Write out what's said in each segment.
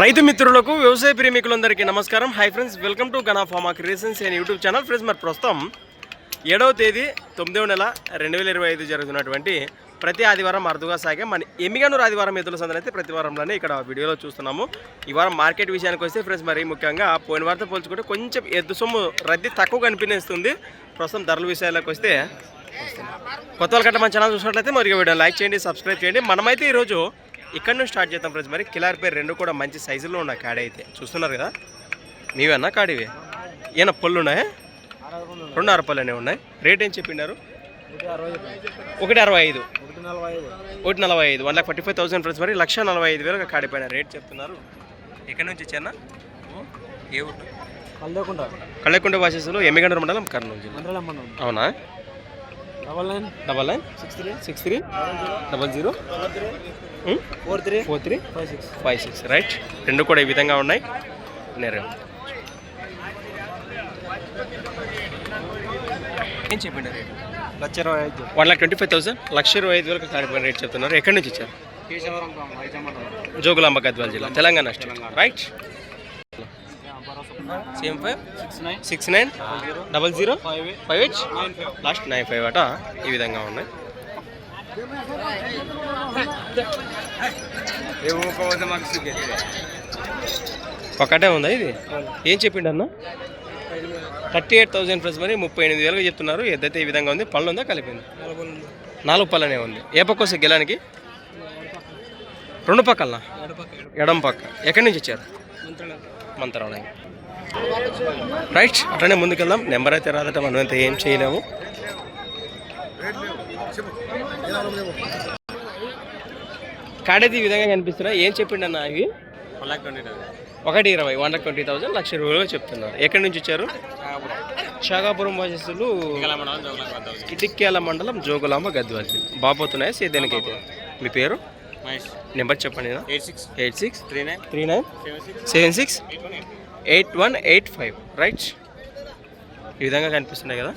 రైతు మిత్రులకు వ్యవసాయ ప్రేమికులందరికీ నమస్కారం. Hi friends welcome to Gana pharma creations and YouTube channel friends మరి ప్రస్తుతం ఏడవ తేదీ తొమ్మిదవ నెల రెండు వేల ఇరవై ఐదు జరుగుతున్నటువంటి ప్రతి ఆదివారం అరుదుగా సాగే మన ఎమ్మిగనూరు ఆదివారం మిత్రుల సందర్ అయితే ప్రతి వారంలోనే ఇక్కడ వీడియోలో చూస్తున్నాము. ఈ వారం మార్కెట్ విషయానికి వస్తే ఫ్రెండ్స్ మరి ముఖ్యంగా పోయిన వారితో పోల్చుకుంటే కొంచెం ఎద్దు సొమ్ము రద్దీ తక్కువ కనిపిస్తుంది. ప్రస్తుతం ధరల విషయాలకు వస్తే కొత్త వాళ్ళు కట్ట మన ఛానల్ చూసినట్లయితే మరి వీడియో లైక్ చేయండి సబ్స్క్రైబ్ చేయండి. మనమైతే ఈరోజు ఇక్కడ నుంచి స్టార్ట్ చేద్దాం ఫ్రెండ్స్. మరి కిలార్ పేరు రెండు కూడా మంచి సైజులో ఉన్న కాడ అయితే. చూస్తున్నారు కదా? మీవేనా కాడివి? ఈయన పళ్ళు ఉన్నాయా రెండు అరపళ్ళు అనేవి ఉన్నాయి. రేట్ ఏం చెప్పిండారు? ఒకటి అరవై ఐదు. ఒకటి నలభై ఐదు. One lakh forty five thousand friends మరి లక్ష నలభై ఐదు వేలకు కాడిపోయిన రేట్ చెప్తున్నారు. ఎక్కడి నుంచి వచ్చానా ఏ ఊరు? కళ్ళకుంట వాసేసులు ఎమ్మిగండ్ర మండలం కర్నూలు జిల్లా. అవునా? Double nine double nine six three six three double zero four three four three five six five six right రెండు కూడా ఈ విధంగా ఉన్నాయి. నేరుగా. ఏం చెప్పండి రేట్? లక్ష ఇరవై ఐదు. One lakh twenty five thousand లక్ష ఇరవై ఐదు వేలకు కాడిపోయిన రేట్ చెప్తున్నారు. ఎక్కడి నుంచి ఇచ్చారు? జోగులాంబ గద్వాల జిల్లా Telangana state. Right same five six nine double zero five eight last nine five అట. ఈ విధంగా ఉన్నాయి. ఒకటే ఉందా ఇది? ఏం చెప్పిండు అన్న? థర్టీ ఎయిట్ థౌసండ్ ప్లస్ మరి ముప్పై ఎనిమిది వేలుగా చెప్తున్నారు. ఎద్దైతే ఈ విధంగా ఉంది పళ్ళు ఉందా కలిపింది నాలుగు పళ్ళనే ఉంది. ఏ పక్క వస్తే గెలానికి? రెండు పక్కలనా? ఎడం పక్క. ఎక్కడి నుంచి వచ్చారు? మంత్రాలయం. రైట్ అట్లనే ముందుకెళ్దాం. నెంబర్ అయితే రాదట మనం అయితే ఏం చేయలేము. కాడేది ఈ విధంగా కనిపిస్తున్నాయి ఏం చెప్పిండు అన్న ఇవి? ఒకటి ఇరవై వన్ లాక్ ట్వంటీ థౌసండ్ లక్ష రూపాయలు చెప్తున్నారు. ఎక్కడి నుంచి వచ్చారు? షాగాపురం వాసస్సులు ఇటిక్యాల మండలం జోగులాంబ గద్వాల్. జిల్లా బాపోతున్నాయి సేద్యానికైతే మీ పేరు? నెంబర్ చెప్పండి. Eight six. Eight six. Three nine. Three nine. Seven six. Eight one eight five right? ఈ విధంగా కనిపిస్తున్నాయి కదా?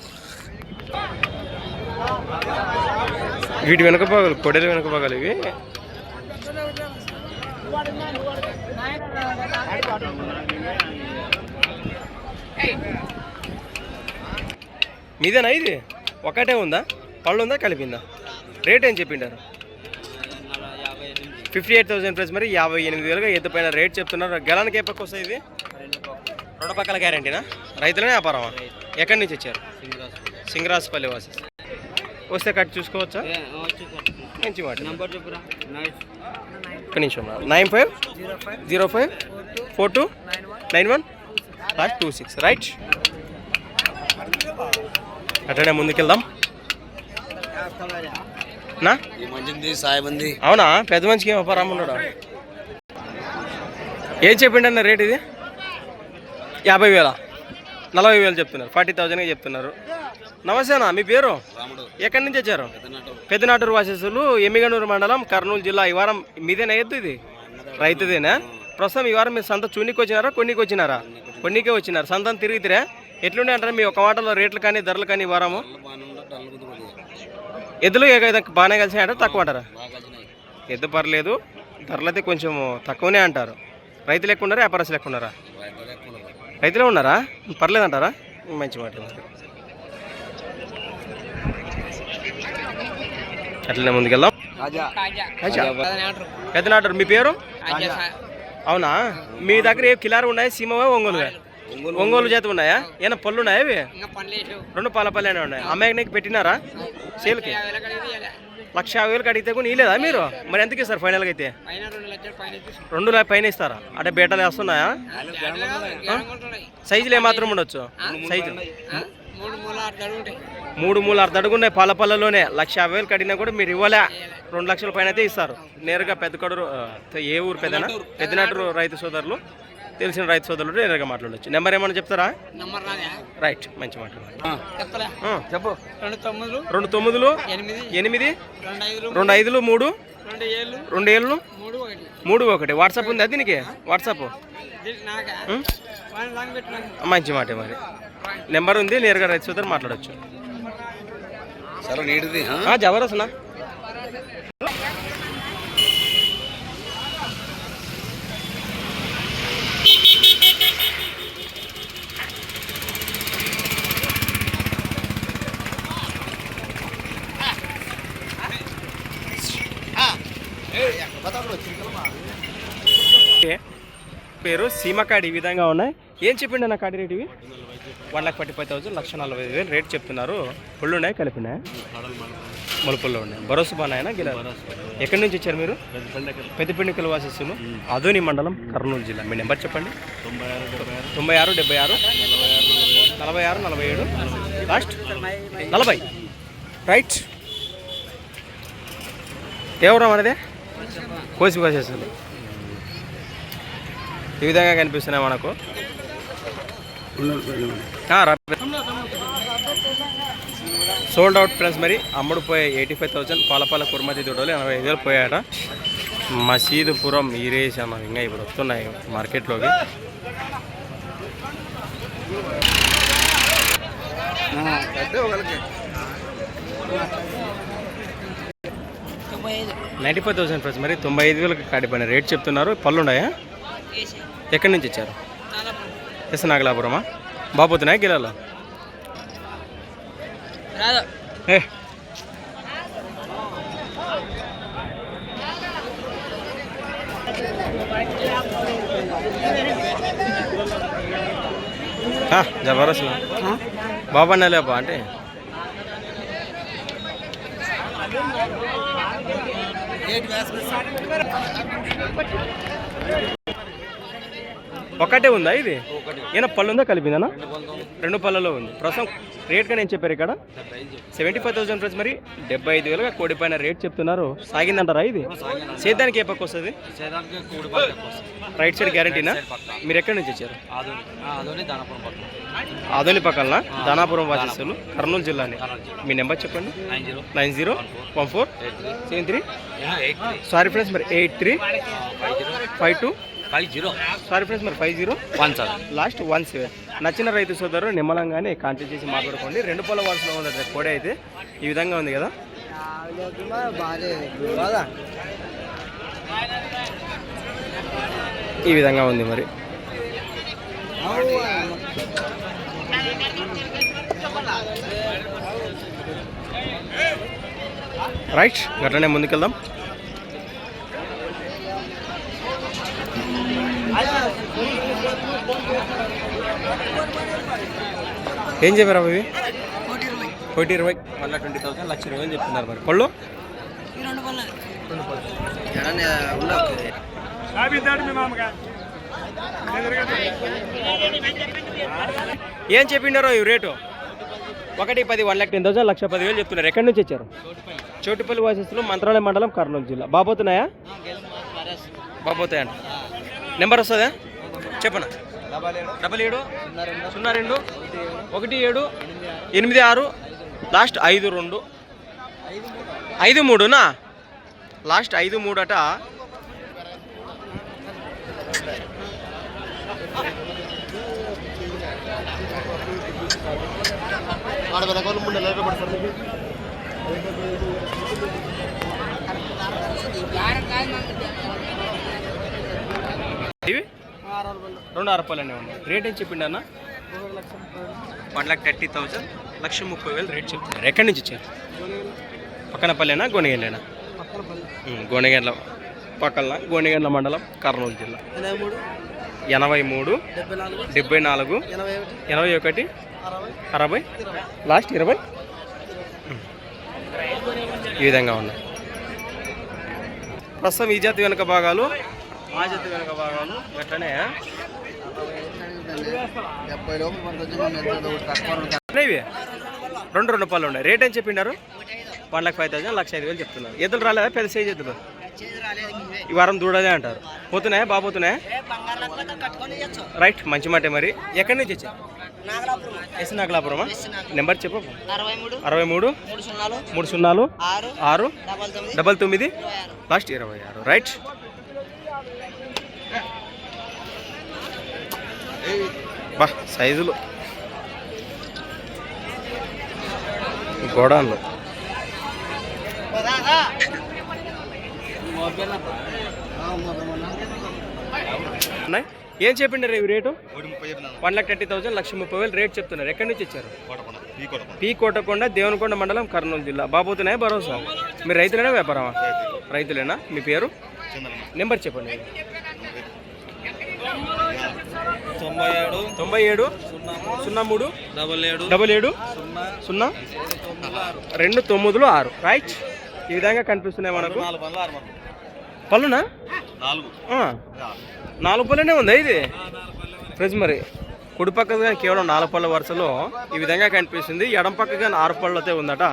వీటి వెనుక భాగాలు కొడేలు వెనుక భాగాలు ఇవి. మీదేనా ఇది? ఒకటే ఉందా? పళ్ళు ఉందా? కలిపిందా? రేట్ ఏం చెప్పిండారు? ఫిఫ్టీ ఎయిట్ థౌసండ్ ప్లస్ మరి యాభై ఎనిమిది వేలుగా ఎత్తుపైన రేట్ చెప్తున్నారు. గెలానికి ఏ పక్క వస్తాయి ఇది రెండు పక్కల గ్యారంటీనా? రైతులనే వ్యాపారమా? ఎక్కడి నుంచి వచ్చారు? సింగరాజపల్లి. వాసి వస్తే కట్ చూసుకోవచ్చా? మంచి మాట నంబర్ చెప్పురా. నైన్. ఒక నిమిషం nine five? Zero five? Four two? Nine one? Last two six. Right. అట్లనే ముందుకెళ్దాం. నా? అవునా? పెద్ద మనిషికి ఏం వ్యాపారం ఉన్నాడు ఏం చెప్పిండు అన్న రేట్ ఇది? యాభై వేల? నలభై వేలు చెప్తున్నారు. ఫార్టీ థౌజండ్గా చెప్తున్నారు. నమస్తే అన్న మీ పేరు? ఎక్కడి నుంచి వచ్చారు? పెద్దనాటూరు. వాసస్సులు ఎమ్మిగనూరు మండలం కర్నూలు జిల్లా. ఈ వారం మీదేనా ఎద్దు ఇది? రైతుదేనా? ప్రస్తుతం ఈ వారం మీరు సంత చూనికి వచ్చినారా కొన్నికి వచ్చినారా? కొన్నికే వచ్చినారు. సంతం తిరిగితే ఎట్లుండే అంటారు మీ ఒక మాటలో రేట్లు కానీ ధరలు కానీ ఈ వారము? ఎద్దులు ఏదైనా బాగానే కలిసి అంటారు తక్కువ అంటారా? కలిసినాయి. ఎద్దు పర్లేదు ధరలు అయితే కొంచెం తక్కువనే అంటారు. రైతులు ఎక్కువ ఉన్నారా వ్యాపారస్తులు ఎక్కువ ఉన్నారా? రైతులు ఉన్నారు. రైతులే ఉన్నారా పర్లేదు అంటారా మంచి మాట. అట్లనే ముందుకెళ్దాం. పెద్దనాటరు మీ పేరు? అవునా? మీ దగ్గర ఏ కిలారు ఉన్నాయా? సీమవా ఒంగోలుగా? ఒంగోలు. జాతి ఉన్నాయా? ఏమైనా పళ్ళు ఉన్నాయా ఇవి? రెండు పాల పల్లెనే ఉన్నాయి. అమ్మాయికి నీకు పెట్టినారా? సేల్కి? లక్ష యాభై వేలకు అడిగితే కూడా ఇలేదా మీరు? మరి ఎంతకి ఇస్తారు ఫైనల్గా అయితే? రెండు పైన ఇస్తారా? అంటే బేటలు వేస్తున్నాయా? సైజులు ఏమాత్రం ఉండొచ్చు? సైజు. మూడు మూడు అర్ధ అడుగున్నాయి పాల పళ్ళలోనే లక్ష యాభై వేలు కడిగినా కూడా మీరు ఇవ్వలే. రెండు లక్షల పైన అయితే ఇస్తారు. నేరుగా పెద్ద కడూరు ఆ, ఏ ఊరు? పెద్దనా? పెద్దనాటూరు రైతు సోదరులు. తెలిసిన రైతు సోదరులు నేరుగా మాట్లాడవచ్చు నెంబర్ ఏమన్నా చెప్తారా? నంబర్ నాదే. రైట్ మంచి మాట. చెప్పలే. ఆ, చెప్పు. రెండు తొమ్మిది రెండు తొమ్మిదిలు ఎనిమిది ఎనిమిది రెండు ఐదులు మూడు రెండు ఏళ్ళు మూడు ఒకటి. వాట్సాప్ ఉంది దీనికి? వాట్సాప్. దీనికి నాకా. పెట్టినాను మంచి మాట మరి. నెంబర్ ఉంది నేరుగా రైతు సోదరు నీటిది జబర్దస్త్ నా పేరు సీమ కార్డ్ ఈ విధంగా ఉన్నాయి. ఏం చెప్పిండి అన్న కార్డు రేట్ ఇవి? One lakh forty five thousand లక్ష నలభై ఐదు వేలు రేట్ చెప్తున్నారు. పుళ్ళు ఉన్నాయి? కలిపినాయి మొలపుల్లో ఉన్నాయి. భరోసా బాగున్నాయనా? గిల? ఎక్కడి నుంచి వచ్చారు మీరు? పెద్దపిండికల వాసిస్తులు అదోని మండలం కర్నూలు జిల్లా. మీ నెంబర్ చెప్పండి. తొంభై ఆరు డెబ్బై ఆరు. నలభై ఆరు నలభై ఏడు. లాస్ట్ నలభై. రైట్ ఎవరం అనేది కోసి కోసేస్తుంది ఈ విధంగా కనిపిస్తున్నాయి మనకు. సోల్డ్ అవుట్ ఫ్రెండ్స్ మరి అమ్ముడు పోయే ఎయిటీ ఫైవ్ థౌసండ్ పాలపాల కుర్మతి దొడలు ఎనభై ఐదు వేలు పోయాట మసీదుపురం ఈరేసి అన్న ఇంకా ఇప్పుడు వస్తున్నాయి మార్కెట్లోకి. నైంటీ ఫైవ్ థౌసండ్ ఫ్రెండ్స్ మరి తొంభై ఐదు వేలకు కాడిపోయిన రేట్ చెప్తున్నారు. పళ్ళు ఉన్నాయా? ఎక్కడి నుంచి ఇచ్చారు ఎస్ నాగలాపురమా బాపోతున్నాయా గిలాలో ఏ. జబర్దస్త్ బాబా లేపా అంటే? ఒకటే ఉందా ఇది? ఈయన పళ్ళు ఉందా కలిపిందనా? రెండు పళ్ళలో ఉంది. ప్రస్తుతం రేట్గా నేను చెప్పారు ఇక్కడ? సెవెంటీ ఫైవ్ థౌసండ్ ప్రైస్ మరి డెబ్బై ఐదు వేలుగా కోడి పైన రేట్ చెప్తున్నారు. సాగిందంటారా ఇది? సేద్యానికి ఏ పక్క వస్తుంది? రైట్ సైడ్ గ్యారంటీనా మీరు ఎక్కడి నుంచి వచ్చారు? ఆదోని. పక్కన? దానాపురం వాసిస్తులు కర్నూలు జిల్లాని. మీ నెంబర్ చెప్పండి. Nine zero. One four. Seven three. Sorry friends మరి eight three. Five two. Five zero. Sorry friends మరి five zero? One sir last one seven నచ్చిన రైతు సోదరు నిమ్మలంగానే కాంటాక్ట్ చేసి మాట్లాడుకోండి. రెండు పొల వరుసలో ఉన్నది కోడే అయితే ఈ విధంగా ఉంది కదా? ఈ విధంగా ఉంది మరి. రైట్ గట్లనే ముందుకెళ్దాం. ఏం చెప్పారు అవి కోటి ఇరవై. వన్ ట్వంటీ థౌసండ్ లక్ష ఇరవై అని చెప్తున్నారు మరి. పళ్ళు? ఏం చెప్పిండారో ఈ రేటు? ఒకటి పది వన్ లాక్ టెన్ థౌసండ్ లక్ష పదివేలు చెప్తున్నారు. ఎక్కడి నుంచి వచ్చారు? చోటుపల్లి వాసిస్తులు మంత్రాలయ మండలం కర్నూలు జిల్లా. బాబోతున్నాయా బాబోతాయంట నెంబర్ వస్తుందా? చెప్పనా? డబల్ ఏడు సున్నా రెండు ఒకటి ఏడు ఎనిమిది ఆరు లాస్ట్ ఐదు రెండు. ఐదు మూడునా? లాస్ట్ ఐదు మూడు అట ఇవి రెండు అరపాలనే ఉన్నాయి రేట్ ఏం చెప్పిండు అన్న? వన్ లాక్ థర్టీ థౌసండ్ లక్ష ముప్పై వేలు రేట్ చెప్తున్నారు ఎక్కడి నుంచి ఇచ్చారు పక్కన పల్లెనా గోనెగండ్లేనా? గోనెగండ్ల పక్కన గోనెగండ్ల మండలం కర్నూలు జిల్లా. ఎనభై మూడు డెబ్బై నాలుగు ఎనభై ఒకటి అరవై లాస్ట్ ఇరవై. ఈ విధంగా ఉన్నాయి. ప్రస్తుతం ఈ జాతి వెనుక భాగాలు వెనుక భాగాలు ఎట్లనే రెండు రెండు పళ్ళు ఉన్నాయి. రేట్ ఏం చెప్పిండారు? వన్ లాక్ ఫైవ్ థౌసండ్ లక్ష ఐదు వేలు చెప్తున్నారు. ఎద్దులు రాలేదా? పెద్ద సైజ్ ఎద్దులు. ఈ వారం దూడదే అంటారు. పోతున్నాయా? బాగా పోతున్నాయా? రైట్ మంచి మాట మరి. ఎక్కడి నుంచి వచ్చా ఎస్ నాగలాపురమా? నెంబర్ చెప్పు. అరవై మూడు. మూడు. సున్నాలు. ఆరు. ఆరు. డబల్ తొమ్మిది. లాస్ట్ ఇరవై ఆరు. రైట్. బా సైజులు. గోడాన్లు. ఏం చెప్పిండారు ఇవి rate? One lakh thirty thousand లక్ష ముప్పై వేలు రేట్ చెప్తున్నారు. ఎక్కడి నుంచి ఇచ్చారు? పీ కోటకొండ దేవనకొండ మండలం కర్నూలు జిల్లా. బాబోతున్నాయా భరోసా? మీరు రైతులనే వ్యాపారమా? రైతులేనా? మీ పేరు? నెంబర్ చెప్పండి. తొంభై ఏడు. తొంభై ఏడు. సున్నా మూడు. డబల్ ఏడు. డబల్ ఏడు. సున్నా. రెండు తొమ్మిదిలు ఆరు. రైట్. ఈ విధంగా కనిపిస్తున్నాయి మనకు. పళ్ళునా? నాలుగు. పళ్ళనే ఉందా ఇది? ఫ్రెండ్స్ మరి. కుడి పక్కగా కేవలం నాలుగు పళ్ళ వరుసలో ఈ విధంగా కనిపిస్తుంది. ఎడం పక్కగా ఆరు పళ్ళతో ఉందట.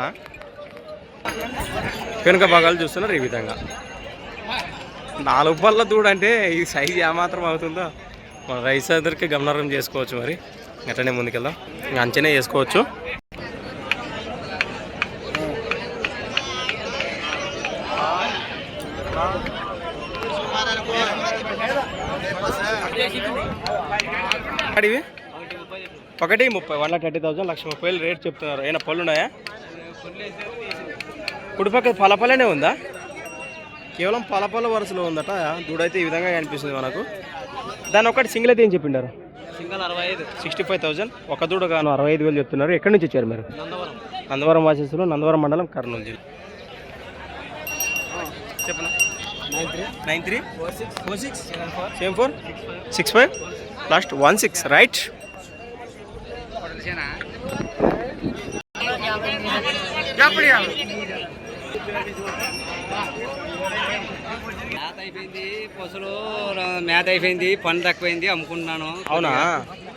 వెనుక భాగాలు చూస్తున్నారు ఈ విధంగా. నాలుగు పళ్ళ దూడ అంటే ఈ సైజ్ ఏమాత్రం అవుతుందో. మన రైస్ అందరికి గమనారం చేసుకోవచ్చు మరి. అట్లనే ముందుకెళ్దాం. అంచనే చేసుకోవచ్చు అడివి ఒకటి ముప్పై వన్ థర్టీ థౌసండ్ లక్ష ముప్పై వేలు రేట్ చెప్తున్నారు. ఏమైనా పళ్ళు ఉన్నాయా? కుడిపక్క పలపలనే ఉందా? కేవలం పలపల వరుసలో ఉందట. దూడైతే ఈ విధంగా కనిపిస్తుంది మనకు. దాని ఒకటి సింగిల్ అయితే ఏం చెప్పిండారు? సింగల్ అరవై ఐదు సిక్స్టీ ఫైవ్ థౌసండ్ ఒక దూడ గాను అరవై ఐదు వేలు చెప్తున్నారు. ఎక్కడి నుంచి వచ్చారు మీరు? నందవరం. నందవరం వాసేసులో నందవరం మండలం కర్నూలు జిల్లా. చెప్పనా? Nine three? Nine three? Four six? Four six? Seven four? Seven four? Six five last one six right. మేత అయిపోయింది ర- మేత అయిపోయింది పని తక్కువైంది అమ్ముకుంటున్నాను. అవునా?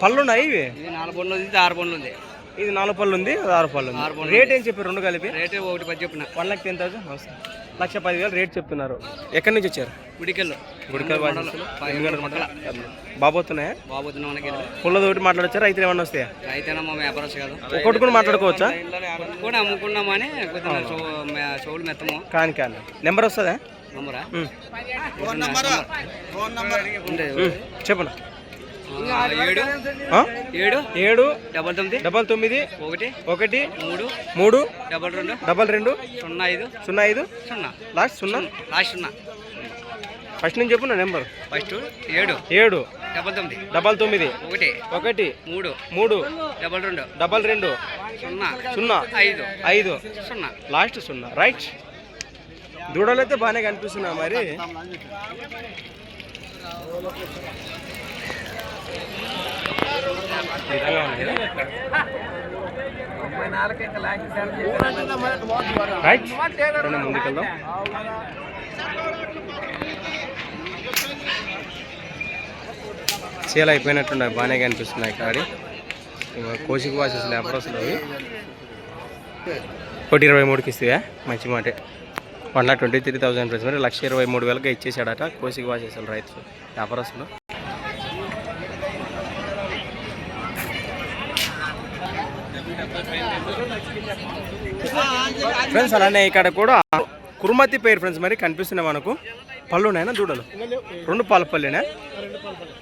పళ్ళు ఉన్నాయి ఇవి నాలుగు పనులు ఉంది ఆరు పనులు ఉంది ఇది నాలుగు పళ్ళు ఉంది అది ఆరు పళ్ళు ఉంది. రేట్ ఏం చెప్పారు రెండు కలిపి? రేటు ఒకటి పది చెప్పిన. వన్ లాక్ టెన్ థౌసండ్ లక్ష పదివేలు రేట్ చెప్తున్నారు. ఎక్కడి నుంచి వచ్చారు? గుడికెళ్ళు. మండల. బాబోతున్నాయా పుల్లదోటి మాట్లాడొచ్చా? రైతులు ఏమన్నా వస్తాయా? రైతేనా మా వ్యాపారస్తు కాదు. కూడా మాట్లాడుకోవచ్చా? కూడా అమ్ముకున్నామని చెవులు మెత్తము. కాని కాని. నెంబర్ వస్తుందా? నమ్మరా ఉమ్. ఉంది. ఉమ్. ఏడు? ఏడు? డబల్ తొమ్మిది? డబల్ తొమ్మిది? ఒకటి? ఒకటి? మూడు? మూడు? డబల్ రెండు? డబల్ రెండు? సున్నా ఐదు? సున్నా ఐదు? సున్నా. లాస్ట్ సున్నా? లాస్ట్ సున్నా. ఫస్ట్ నుంచి చెప్పు నా నెంబర్. ఫస్ట్ ఏడు? ఏడు? డబల్ తొమ్మిది? డబల్ తొమ్మిది? ఒకటి? ఒకటి? మూడు? మూడు? డబల్ రెండు? డబల్ రెండు? సున్నా. సున్నా? ఐదు? ఐదు? సున్నా. లాస్ట్ సున్నా. రైట్. దూడలు అయితే బాగానే కనిపిస్తున్నా మరి ఈ విధంగా ఉన్నాయి కదా. రైట్ రండి ముందుకెళ్దాం. సేల్ అయిపోయినట్టున్నాయి బాగానే కనిపిస్తున్నాయి కాడి. కోసిక వాసెస్ లేపరస్తులు అవి. ఒకటి ఇరవై మూడుకి ఇస్తాయా మంచి మాటే. One lakh twenty three thousand rupees మరి లక్ష ఇరవై మూడు వేలకి ఇచ్చేసాడట కోసిక వాసేసారు రైతు వ్యాపారస్తులు ఫ్రెండ్స్ అలానే ఇక్కడ కూడా కుర్మతి పేరు ఫ్రెండ్స్ మరి కనిపిస్తున్నాయి మనకు. పళ్ళు ఉన్నాయన్నా దూడలు? రెండు పాల పళ్ళేనా?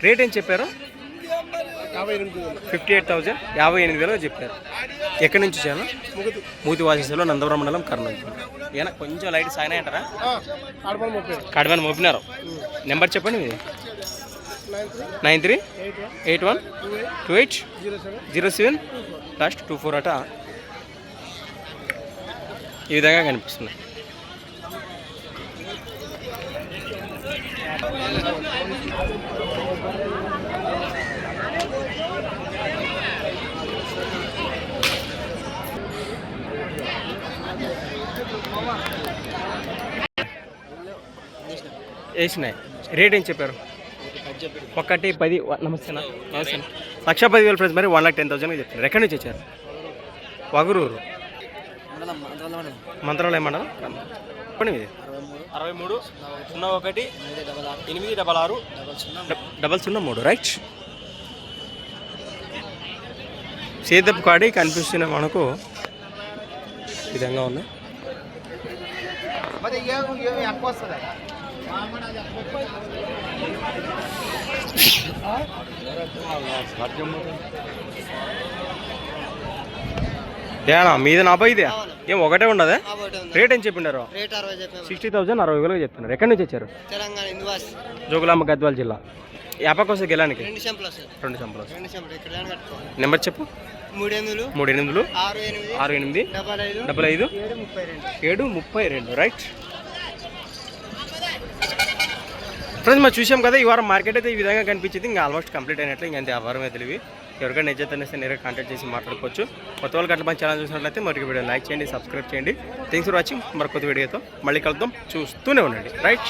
రేట్ ఏం చెప్పారు? ఫిఫ్టీ ఎయిట్ థౌజండ్ యాభై ఎనిమిది వేలు చెప్పారు. ఎక్కడి నుంచి వచ్చాను మూతి వాసేసలో నందవరం మండలం కర్నూలు. ఏనా కొంచెం లైట్ సాయినా అంటారా? కడమని మోపినారు. నెంబర్ చెప్పండి మీది. Nine three eight one two eight zero seven last two four అట. ఈ విధంగా కనిపిస్తుంది. వేసినాయి. రేట్ ఏం చెప్పారు? ఒకటి పది నమస్తేనా నమస్తే లక్ష పదివేలు ఫ్రెండ్స్ మరి వన్ లాక్ టెన్ థౌసండ్ చెప్తున్నారు. ఎక్కడి నుంచి వచ్చారు? వగరూరు. మంత్రాలయం మండలం చెప్పండి మీది. అరవై మూడు సున్నా ఒకటి ఎనిమిది డబల్ ఆరు. డబ- డబల్ సున్నా మూడు రైట్. సేదపు కాడి కనిపిస్తున్న మనకు విధంగా ఉన్నాయి దేనా మీద నాపై ఇదే ఏం ఒకటే ఉండదా? రేట్ ఏం చెప్పిండారు? సిక్స్టీ థౌసండ్ అరవై వేలకు చెప్తున్నారు. ఎక్కడి నుంచి వచ్చారు? జోగులాంబ గద్వాల జిల్లా. యాపక్ వస్తే గెలానికి? రెండు సంపలు నెంబర్ చెప్పు. మూడు ఎనిమిది మూడు ఎనిమిదిలు ఆరు ఎనిమిది. ఆరు ఎనిమిది. డబల్ ఐదు. ఏడు ముప్పై రెండు. రైట్. ఫ్రెండ్స్ మనం చూసాం కదా ఈ వారం మార్కెట్ అయితే ఈ విధంగా కనిపించింది. ఇంకా ఆల్మోస్ట్ కంప్లీట్ అయినట్లు. ఇంకా అంతే అయితే ఇవి ఎవరికైనా నిజత అనేసి నేరుగా కాంటాక్ట్ చేసి మాట్లాడుకోవచ్చు. కొత్త వాళ్ళకి అట్లా మన ఛానల్ చూసినట్లయితే మరొక వీడియో లైక్ చేయండి సబ్స్క్రైబ్ చేయండి. థ్యాంక్స్ ఫర్ వాచింగ్ మరి కొత్త వీడియోతో మళ్ళీ కలుద్దాం. చూస్తూనే ఉండండి. రైట్